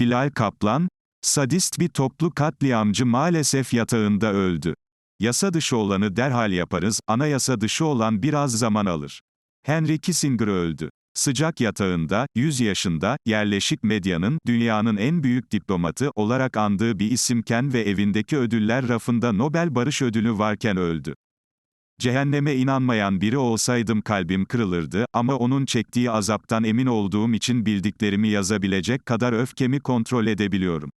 Hilal Kaplan, sadist bir toplu katliamcı maalesef yatağında öldü. Yasa dışı olanı derhal yaparız, anayasa dışı olan biraz zaman alır. Henry Kissinger öldü. Sıcak yatağında, 100 yaşında, yerleşik medyanın, dünyanın en büyük diplomatı olarak andığı bir isimken ve evindeki ödüller rafında Nobel Barış Ödülü varken öldü. Cehenneme inanmayan biri olsaydım kalbim kırılırdı ama onun çektiği azaptan emin olduğum için bildiklerimi yazabilecek kadar öfkemi kontrol edebiliyorum.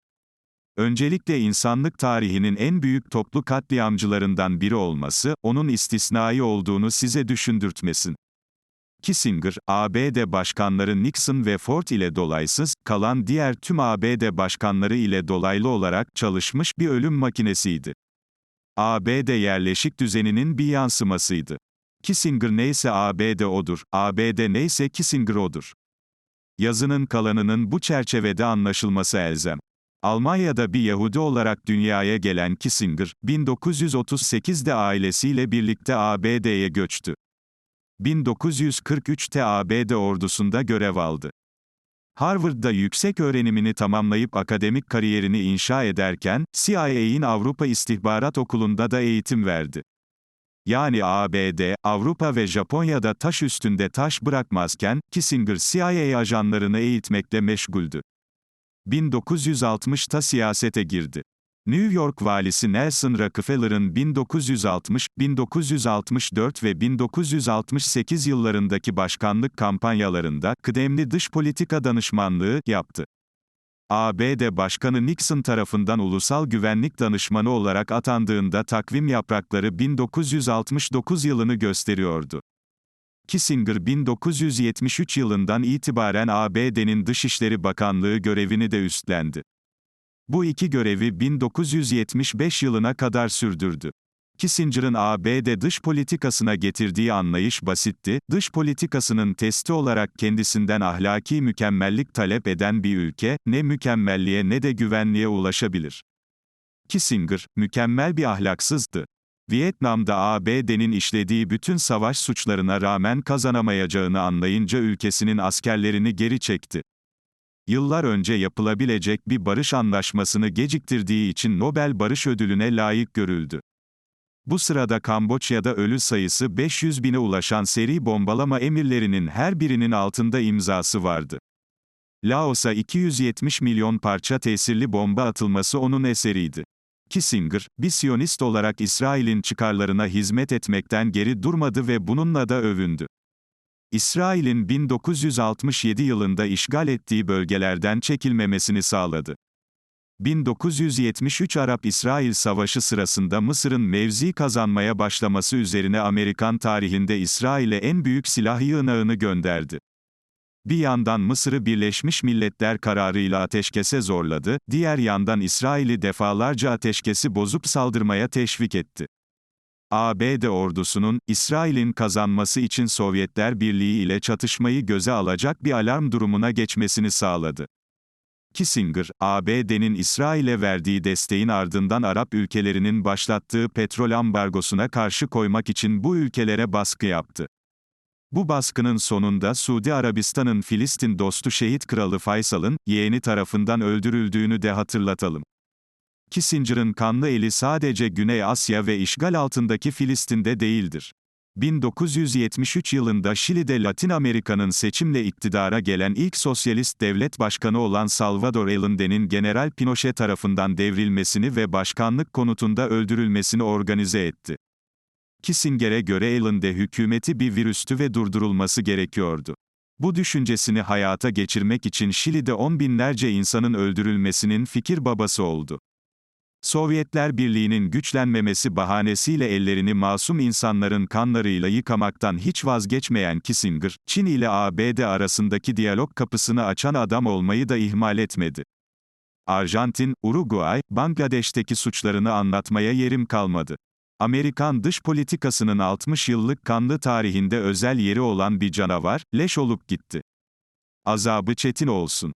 Öncelikle insanlık tarihinin en büyük toplu katliamcılarından biri olması, onun istisnai olduğunu size düşündürtmesin. Kissinger, ABD başkanları Nixon ve Ford ile dolaysız, kalan diğer tüm ABD başkanları ile dolaylı olarak çalışmış bir ölüm makinesiydi. ABD yerleşik düzeninin bir yansımasıydı. Kissinger neyse ABD odur, ABD neyse Kissinger odur. Yazının kalanının bu çerçevede anlaşılması elzem. Almanya'da bir Yahudi olarak dünyaya gelen Kissinger, 1938'de ailesiyle birlikte ABD'ye göçtü. 1943'te ABD ordusunda görev aldı. Harvard'da yüksek öğrenimini tamamlayıp akademik kariyerini inşa ederken, CIA'in Avrupa İstihbarat Okulu'nda da eğitim verdi. Yani ABD, Avrupa ve Japonya'da taş üstünde taş bırakmazken, Kissinger CIA ajanlarını eğitmekle meşguldü. 1960'ta siyasete girdi. New York valisi Nelson Rockefeller'ın 1960, 1964 ve 1968 yıllarındaki başkanlık kampanyalarında kıdemli dış politika danışmanlığı yaptı. ABD Başkanı Nixon tarafından ulusal güvenlik danışmanı olarak atandığında takvim yaprakları 1969 yılını gösteriyordu. Kissinger 1973 yılından itibaren ABD'nin Dışişleri Bakanlığı görevini de üstlendi. Bu iki görevi 1975 yılına kadar sürdürdü. Kissinger'ın ABD dış politikasına getirdiği anlayış basitti, dış politikasının testi olarak kendisinden ahlaki mükemmellik talep eden bir ülke, ne mükemmelliğe ne de güvenliğe ulaşabilir. Kissinger, mükemmel bir ahlaksızdı. Vietnam'da ABD'nin işlediği bütün savaş suçlarına rağmen kazanamayacağını anlayınca ülkesinin askerlerini geri çekti. Yıllar önce yapılabilecek bir barış anlaşmasını geciktirdiği için Nobel Barış Ödülüne layık görüldü. Bu sırada Kamboçya'da ölü sayısı 500 bine ulaşan seri bombalama emirlerinin her birinin altında imzası vardı. Laos'a 270 milyon parça tesirli bomba atılması onun eseriydi. Kissinger, bir Siyonist olarak İsrail'in çıkarlarına hizmet etmekten geri durmadı ve bununla da övündü. İsrail'in 1967 yılında işgal ettiği bölgelerden çekilmemesini sağladı. 1973 Arap-İsrail Savaşı sırasında Mısır'ın mevzi kazanmaya başlaması üzerine Amerikan tarihinde İsrail'e en büyük silah yığınağını gönderdi. Bir yandan Mısır'ı Birleşmiş Milletler kararıyla ateşkese zorladı, diğer yandan İsrail'i defalarca ateşkesi bozup saldırmaya teşvik etti. ABD ordusunun, İsrail'in kazanması için Sovyetler Birliği ile çatışmayı göze alacak bir alarm durumuna geçmesini sağladı. Kissinger, ABD'nin İsrail'e verdiği desteğin ardından Arap ülkelerinin başlattığı petrol ambargosuna karşı koymak için bu ülkelere baskı yaptı. Bu baskının sonunda Suudi Arabistan'ın Filistin dostu şehit kralı Faysal'ın, yeğeni tarafından öldürüldüğünü de hatırlatalım. Kissinger'ın kanlı eli sadece Güney Asya ve işgal altındaki Filistin'de değildir. 1973 yılında Şili'de Latin Amerika'nın seçimle iktidara gelen ilk sosyalist devlet başkanı olan Salvador Allende'nin General Pinochet tarafından devrilmesini ve başkanlık konutunda öldürülmesini organize etti. Kissinger'e göre Allende hükümeti bir virüstü ve durdurulması gerekiyordu. Bu düşüncesini hayata geçirmek için Şili'de on binlerce insanın öldürülmesinin fikir babası oldu. Sovyetler Birliği'nin güçlenmemesi bahanesiyle ellerini masum insanların kanlarıyla yıkamaktan hiç vazgeçmeyen Kissinger, Çin ile ABD arasındaki diyalog kapısını açan adam olmayı da ihmal etmedi. Arjantin, Uruguay, Bangladeş'teki suçlarını anlatmaya yerim kalmadı. Amerikan dış politikasının 60 yıllık kanlı tarihinde özel yeri olan bir canavar, leş olup gitti. Azabı çetin olsun.